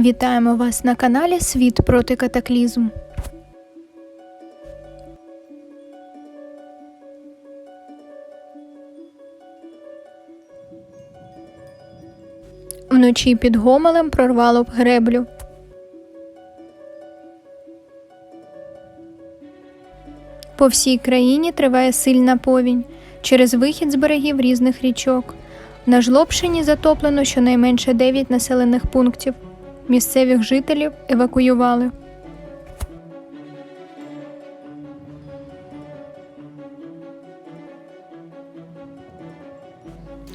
Вітаємо вас на каналі Світ проти катаклізму. Вночі під Гомелем прорвало б греблю. По всій країні триває сильна повінь через вихід з берегів різних річок. На Жлобщині затоплено щонайменше 9 населених пунктів. Місцевих жителів евакуювали.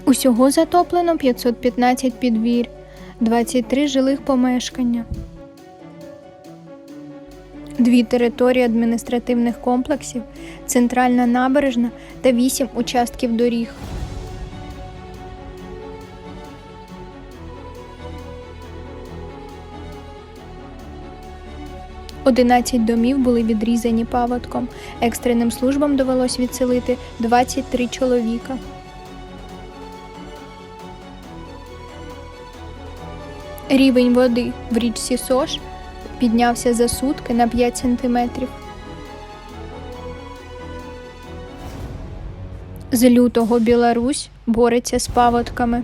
Усього затоплено 515 підвір, 23 жилих помешкання, дві території адміністративних комплексів, центральна набережна та 8 участків доріг. Одинадцять домів були відрізані паводком. Екстреним службам довелось відселити 23 чоловіка. Рівень води в річці Сош піднявся за сутки на 5 сантиметрів. З лютого Білорусь бореться з паводками.